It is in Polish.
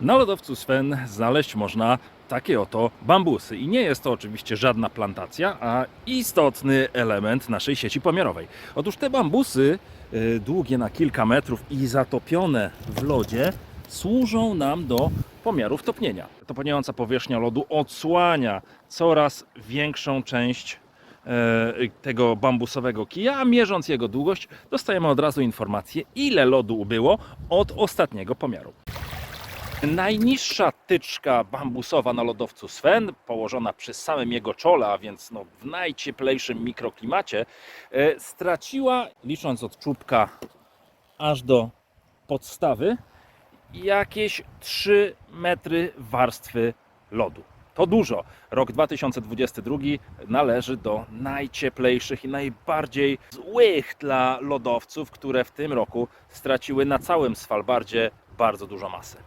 Na lodowcu Sven znaleźć można takie oto bambusy. I nie jest to oczywiście żadna plantacja, a istotny element naszej sieci pomiarowej. Otóż te bambusy, y, długie na kilka metrów i zatopione w lodzie, służą nam do pomiarów topnienia. Topniejąca powierzchnia lodu odsłania coraz większą część e, tego bambusowego kija, a mierząc jego długość, dostajemy od razu informację, ile lodu ubyło od ostatniego pomiaru. Najniższa tyczka bambusowa na lodowcu Sven, położona przy samym jego czole, a więc no, w najcieplejszym mikroklimacie, e, straciła, licząc od czubka aż do podstawy, jakieś 3 metry warstwy lodu. To dużo. Rok 2022 należy do najcieplejszych i najbardziej złych dla lodowców, które w tym roku straciły na całym Svalbardzie bardzo dużo masy.